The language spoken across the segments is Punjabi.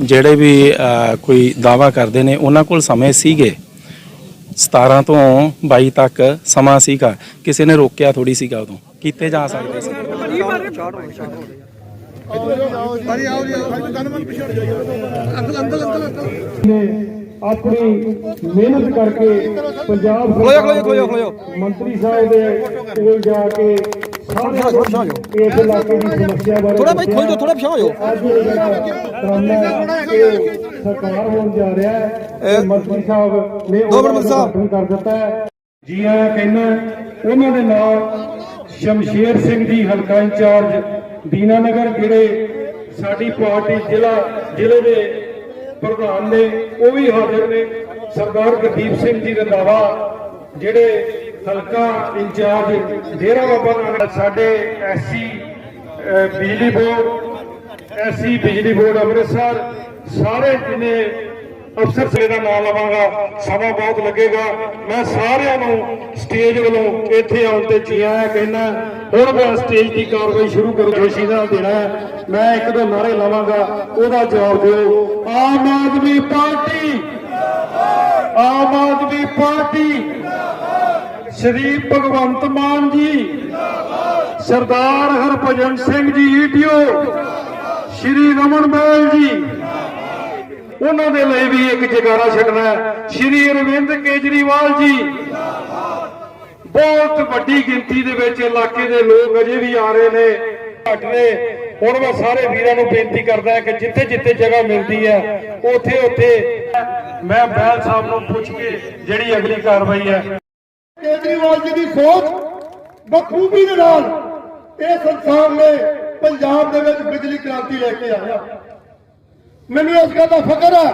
ਜਿਹੜੇ ਵੀ ਕੋਈ ਦਾਵਾ ਕਰਦੇ ਨੇ ਉਹਨਾਂ ਕੋਲ ਸਮੇਂ ਸੀਗੇ। 17 ਤੋਂ 22 ਤੱਕ ਸਮਾਂ ਸੀਗਾ। ਕਿਸੇ ਨੇ ਰੋਕਿਆ ਥੋੜੀ ਸੀਗਾ ਉਦੋਂ। ਕੀਤੇ ਜਾ ਸਕਦੇ ਸੀ ਨੇ ਆਪਣੀ ਮਿਹਨਤ ਕਰਕੇ ਪੰਜਾਬ। ਮੰਤਰੀ ਸਾਹਿਬ ਦੇ ਕੋਲ ਜਾ ਕੇ ਸਾਰੇ ਇਸ ਇਲਾਕੇ ਦੀ ਸਮੱਸਿਆ ਬਾਰੇ ਥੋੜਾ ਭਾਈ ਖੋਲ ਦਿਓ, ਥੋੜਾ ਪਿਛਾਂਹ ਹੋ ਜਾਓ। ਅੱਜ ਇਹ ਜਿਹੜਾ ਕੰਮ ਹੈ ਇਹ ਸਰਕਾਰ ਹੋਣ ਜਾ ਰਿਹਾ ਹੈ ਤੇ ਮੰਤਰੀ ਸਾਹਿਬ ਨੇ ਦੋ ਮਿੰਟ ਮੰਤਰੀ ਸਾਹਿਬ। ਉਦਘਾਟਨ ਕਰ ਦਿੱਤਾ ਹੈ ਜੀ ਆਇਆਂ ਕਹਿੰਦਾ ਉਹਨਾਂ ਦੇ ਨਾਲ ਸ਼ਮਸ਼ੇਰ ਸਿੰਘ ਜੀ ਹਲਕਾ ਇੰਚਾਰਜ ਦੀਨਾਨਗਰ ਜਿਹੜੇ ਸਾਡੀ ਪਾਰਟੀ ਜ਼ਿਲ੍ਹਾ ਜ਼ਿਲ੍ਹੇ ਦੇ ਪ੍ਰਧਾਨ ਨੇ ਉਹ ਵੀ ਹਾਜ਼ਰ ਨੇ ਸਰਦਾਰ ਗੁਰਦੀਪ ਸਿੰਘ ਜੀ ਰੰਧਾਵਾ ਜਿਹੜੇ ਹਲਕਾ ਇੰਚਾਰਜ ਡੇਰਾ ਬਾਬਾ ਨਾਨਕ, ਸਾਡੇ ਐਸਸੀ ਬਿਜਲੀ ਬੋਰਡ, ਐਸਸੀ ਬਿਜਲੀ ਬੋਰਡ ਅੰਮ੍ਰਿਤਸਰ, ਸਾਰੇ ਜਿਨੇ ਅਫਸਰ ਸਲੇ ਦਾ ਨਾਮ ਲਵਾਂਗਾ, ਸਮਾਂ ਬਹੁਤ ਲੱਗੇਗਾ ਮੈਂ ਸਾਰਿਆਂ ਨੂੰ ਸਟੇਜ ਵੱਲੋਂ ਇੱਥੇ ਆਉਣ ਤੇ ਜੀ ਆਇਆਂ ਕਹਿੰਦਾ, ਹੁਣ ਮੈਂ ਸਟੇਜ ਦੀ ਕਾਰਵਾਈ ਸ਼ੁਰੂ ਕਰੋ ਖੁਸ਼ੀ ਦਾ ਦੇਣਾ ਹੈ। ਮੈਂ ਇੱਕ ਦੋ ਨਾਰੇ ਲਾਵਾਂਗਾ, ਉਹਦਾ ਜਵਾਬ ਦਿਓ Aam Aadmi party, Aam Aadmi party Shri Bhagwant Mann ji, Sardar Harbhajan Singh ji, ETO, ਸ਼੍ਰੀ ਰਮਨ ਬੈਲ ਜੀ, ਉਹਨਾਂ ਦੇ ਲਈ ਵੀ ਇੱਕ ਜਗਾਰਾ ਛੱਡਣਾ ਸ਼੍ਰੀ ਅਰਵਿੰਦ ਕੇਜਰੀਵਾਲ ਜੀ, ਬਹੁਤ ਵੱਡੀ ਗਿਣਤੀ ਦੇ ਵਿੱਚ ਇਲਾਕੇ ਦੇ ਲੋਕ ਅਜੇ ਵੀ ਆ ਰਹੇ ਨੇ, ਘੱਟ ਨੇ। ਹੁਣ ਮੈਂ ਸਾਰੇ ਵੀਰਾਂ ਨੂੰ ਬੇਨਤੀ ਕਰਦਾ ਕਿ ਜਿੱਥੇ ਜਿੱਥੇ ਜਗ੍ਹਾ ਮਿਲਦੀ ਹੈ ਉੱਥੇ ਉੱਥੇ ਮੈਂ ਬੈਲ ਸਾਹਿਬ ਨੂੰ ਪੁੱਛ ਕੇ ਜਿਹੜੀ ਅਗਲੀ ਕਾਰਵਾਈ ਹੈ। ਕੇਜਰੀਵਾਲ ਜੀ ਦੀ ਸੋਚ ਬਖੂਬੀ ਦੇ ਨਾਲ ਇਹ ਸੰਸਥਾਨ ਨੇ ਪੰਜਾਬ ਦੇ ਵਿੱਚ ਬਿਜਲੀ ਕ੍ਰਾਂਤੀ ਲੈ ਕੇ ਆਇਆ। ਮੈਨੂੰ ਇਸ ਗੱਲ ਦਾ ਫਖਰ ਹੈ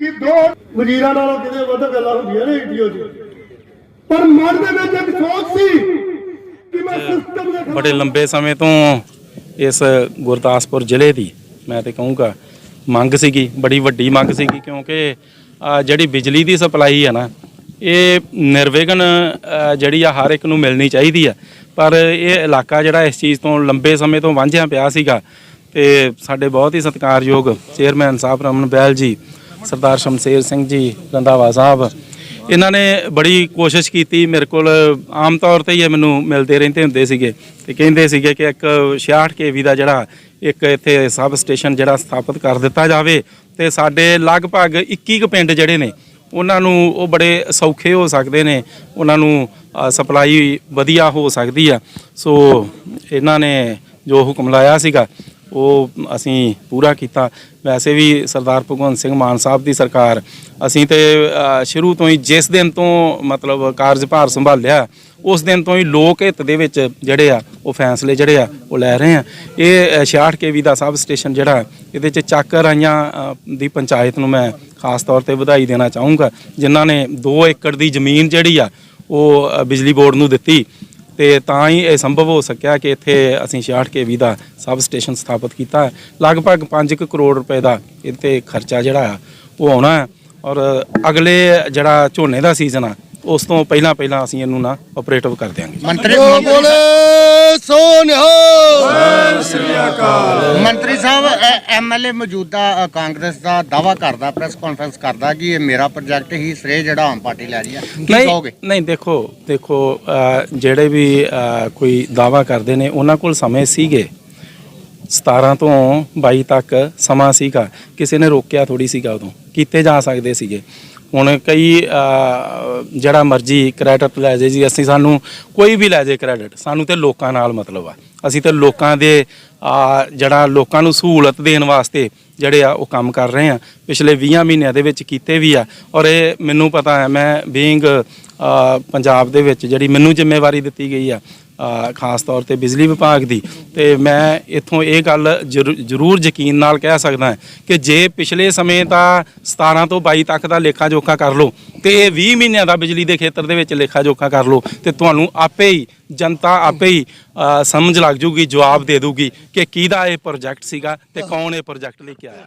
ਕਿ ਦੋ ਵਜ਼ੀਰਾਂ ਨਾਲੋਂ ਕਿਤੇ ਵੱਧ ਗੱਲਾਂ ਹੁੰਦੀਆਂ ਨੇ ਇੰਡੀਓ 'ਚ ਪਰ ਮਨ ਦੇ ਵਿੱਚ ਇੱਕ ਸੋਚ ਸੀ ਕਿ ਮੈਂ ਸਿਸਟਮ ਦੇ ਬੜੇ ਲੰਬੇ ਸਮੇਂ ਤੋਂ ਇਸ ਗੁਰਦਾਸਪੁਰ ਜ਼ਿਲ੍ਹੇ ਦੀ ਮੈਂ ਤੇ ਕਹੂੰਗਾ ਮੰਗ ਸੀਗੀ ਬੜੀ ਵੱਡੀ ਮੰਗ ਸੀਗੀ ਕਿਉਂਕਿ ਜਿਹੜੀ ਬਿਜਲੀ ਦੀ ਸਪਲਾਈ ਹੈ ਨਾ ਇਹ ਨਿਰਵਿਘਨ ਜਿਹੜੀ ਆ ਹਰ ਇੱਕ ਨੂੰ ਮਿਲਣੀ ਚਾਹੀਦੀ ਆ। ਪਰ ਇਹ ਇਲਾਕਾ ਜਿਹੜਾ ਇਸ ਚੀਜ਼ ਤੋਂ ਲੰਬੇ ਸਮੇਂ ਤੋਂ ਵਾਂਝਿਆ ਪਿਆ ਸੀਗਾ ਤੇ ਸਾਡੇ ਬਹੁਤ ਹੀ ਸਤਿਕਾਰਯੋਗ ਚੇਅਰਮੈਨ ਸਾਹਿਬ ਰਮਨ ਬੈਲ ਜੀ, ਸਰਦਾਰ ਸ਼ਮਸ਼ੇਰ ਸਿੰਘ ਜੀ ਰੰਧਾਵਾ ਸਾਹਿਬ, ਇਹਨਾਂ ਨੇ ਬੜੀ ਕੋਸ਼ਿਸ਼ ਕੀਤੀ। ਮੇਰੇ ਕੋਲ ਆਮ ਤੌਰ ਤੇ ਹੀ ਇਹ ਮੈਨੂੰ ਮਿਲਦੇ ਰਹਿੰਦੇ ਹੁੰਦੇ ਸੀਗੇ ਤੇ ਕਹਿੰਦੇ ਸੀਗੇ ਕਿ ਇੱਕ 66 ਕੇਵੀ ਦਾ ਜਿਹੜਾ ਇੱਕ ਇੱਥੇ ਸਬ ਸਟੇਸ਼ਨ ਜਿਹੜਾ ਸਥਾਪਿਤ ਕਰ ਦਿੱਤਾ ਜਾਵੇ ਤੇ ਸਾਡੇ ਲਗਭਗ 21 ਕੁ ਪਿੰਡ ਜਿਹੜੇ ਨੇ ਉਹਨਾਂ ਨੂੰ ਉਹ ਬੜੇ ਸੌਖੇ ਹੋ ਸਕਦੇ ਨੇ, ਉਹਨਾਂ ਨੂੰ ਸਪਲਾਈ ਵਧੀਆ ਹੋ ਸਕਦੀ ਆ। ਸੋ ਇਹਨਾਂ ਨੇ ਜੋ ਹੁਕਮ ਲਾਇਆ ਸੀਗਾ ਉਹ ਅਸੀਂ ਪੂਰਾ ਕੀਤਾ। ਵੈਸੇ ਵੀ ਸਰਦਾਰ ਭਗਵੰਤ ਸਿੰਘ ਮਾਨ ਸਾਹਿਬ ਦੀ ਸਰਕਾਰ ਅਸੀਂ ਤੇ ਸ਼ੁਰੂ ਤੋਂ ਹੀ ਜਿਸ ਦਿਨ ਤੋਂ ਮਤਲਬ ਕਾਰਜਭਾਰ ਸੰਭਾਲਿਆ ਉਸ ਦਿਨ ਤੋਂ ਹੀ ਲੋਕ ਹਿੱਤ ਦੇ ਵਿੱਚ ਜਿਹੜੇ ਆ ਉਹ ਫੈਸਲੇ ਜਿਹੜੇ ਆ ਉਹ ਲੈ ਰਹੇ ਆ। ਇਹ ਅ, 66 ਕੇਵੀ ਦਾ ਸਬ ਸਟੇਸ਼ਨ ਜਿਹੜਾ ਇਹਦੇ ਚ ਚੱਕ ਰਾਈਆਂ ਦੀ ਪੰਚਾਇਤ ਨੂੰ ਮੈਂ ਖਾਸ ਤੌਰ ਤੇ ਵਧਾਈ ਦੇਣਾ ਚਾਹੂੰਗਾ ਜਿਨ੍ਹਾਂ ਨੇ 2 ਏਕੜ ਦੀ ਜ਼ਮੀਨ ਜਿਹੜੀ ਆ ਉਹ ਬਿਜਲੀ ਬੋਰਡ ਨੂੰ ਦਿੱਤੀ। ਤੇ ਤਾਂ ਹੀ ਇਹ ਸੰਭਵ ਹੋ ਸਕਿਆ ਕਿ ਇੱਥੇ ਅਸੀਂ 66 ਕੇਵੀ ਦਾ ਸਬ ਸਟੇਸ਼ਨ ਸਥਾਪਿਤ ਕੀਤਾ। ਹੈ ਲਗਭਗ 5 ਕਰੋੜ ਰੁਪਏ ਦਾ ਇੱਥੇ ਖਰਚਾ ਜਿਹੜਾ ਆ ਉਹ ਆਉਣਾ ਹੈ ਔਰ ਅਗਲੇ ਜਿਹੜਾ ਝੋਨੇ ਦਾ ਸੀਜ਼ਨ ਆ ਉਸ ਤੋਂ ਪਹਿਲਾਂ ਪਹਿਲਾਂ ਅਸੀਂ ਇਹਨੂੰ ਨਾ ਆਪਰੇਟਿਵ ਕਰ ਦਿਆਂਗੇ। ਮੰਤਰੀ ਬੋਲੇ ਸੋਨਿਹਾ ਮੰਤਰੀ ਸਾਹਿਬ ਐਮਐਲਏ ਮੌਜੂਦਾ ਕਾਂਗਰਸ ਦਾ ਦਾਵਾ ਕਰਦਾ ਪ੍ਰੈਸ ਕਾਨਫਰੰਸ ਕਰਦਾ ਕਿ ਇਹ ਮੇਰਾ ਪ੍ਰੋਜੈਕਟ ਹੀ ਸ੍ਰੇ ਜਿਹੜਾ ਆਮ ਪਾਰਟੀ ਲੈ ਰਹੀ ਹੈ। ਕੀ ਕਹੋਗੇ? ਨਹੀਂ ਦੇਖੋ ਦੇਖੋ ਜਿਹੜੇ ਵੀ ਕੋਈ ਦਾਵਾ ਕਰਦੇ ਨੇ ਉਹਨਾਂ ਕੋਲ ਸਮੇਂ ਸੀਗੇ। 17 ਤੋਂ 22 ਤੱਕ ਸਮਾਂ ਸੀਗਾ। ਕਿਸੇ ਨੇ ਰੋਕਿਆ ਥੋੜੀ ਸੀਗਾ ਉਦੋਂ। ਕੀਤੇ ਜਾ ਸਕਦੇ ਸੀਗੇ। ਹੁਣ ਕਈ ਜਿਹੜਾ ਮਰਜ਼ੀ ਕ੍ਰੈਡਿਟ ਲੈ ਜੇ ਜੀ ਅਸੀਂ ਸਾਨੂੰ ਕੋਈ ਵੀ ਲੈ ਜੇ ਕ੍ਰੈਡਿਟ ਸਾਨੂੰ ਤੇ ਲੋਕਾਂ ਨਾਲ ਮਤਲਬ ਆ। ਅਸੀਂ ਤਾਂ ਲੋਕਾਂ ਦੇ ਜਿਹੜਾ ਲੋਕਾਂ ਨੂੰ ਸਹੂਲਤ ਦੇਣ ਵਾਸਤੇ ਜਿਹੜੇ ਆ ਉਹ ਕੰਮ ਕਰ ਰਹੇ ਆ। ਪਿਛਲੇ 20 ਮਹੀਨਿਆਂ ਦੇ ਵਿੱਚ ਕੀਤੇ ਵੀ ਆ। ਔਰ ਇਹ ਮੈਨੂੰ ਪਤਾ ਹੈ, ਮੈਂ ਬੀਇੰਗ ਪੰਜਾਬ ਦੇ ਵਿੱਚ ਜਿਹੜੀ ਮੈਨੂੰ ਜ਼ਿੰਮੇਵਾਰੀ ਦਿੱਤੀ ਗਈ ਆ ਖਾਸ ਤੌਰ ਤੇ ਬਿਜਲੀ ਵਿਭਾਗ ਦੀ। ਤੇ ਮੈਂ ਇਥੋਂ ਇਹ ਗੱਲ ਜ਼ਰੂ- ਜ਼ਰੂਰ ਯਕੀਨ ਨਾਲ ਕਹਿ ਸਕਦਾ ਕਿ ਜੇ ਪਿਛਲੇ ਸਮੇਂ ਦਾ 17 ਤੋਂ 22 ਤੱਕ ਦਾ ਲੇਖਾ ਜੋਖਾ ਕਰ ਲਓ ਤੇ ਇਹ 20 ਮਹੀਨਿਆਂ ਦਾ ਬਿਜਲੀ ਦੇ ਖੇਤਰ ਦੇ ਵਿੱਚ ਲੇਖਾ ਜੋਖਾ ਕਰ ਲਓ ਤੇ ਤੁਹਾਨੂੰ ਆਪੇ ਹੀ ਜਨਤਾ ਆਪੇ ਹੀ ਸਮਝ ਲੱਗ ਜੂਗੀ ਜਵਾਬ ਦੇ ਦੂਗੀ ਕਿ ਕਿਹਦਾ ਇਹ ਪ੍ਰੋਜੈਕਟ ਸੀਗਾ ਤੇ ਕੌਣ ਇਹ ਪ੍ਰੋਜੈਕਟ ਲੈ ਕੇ ਆਇਆ।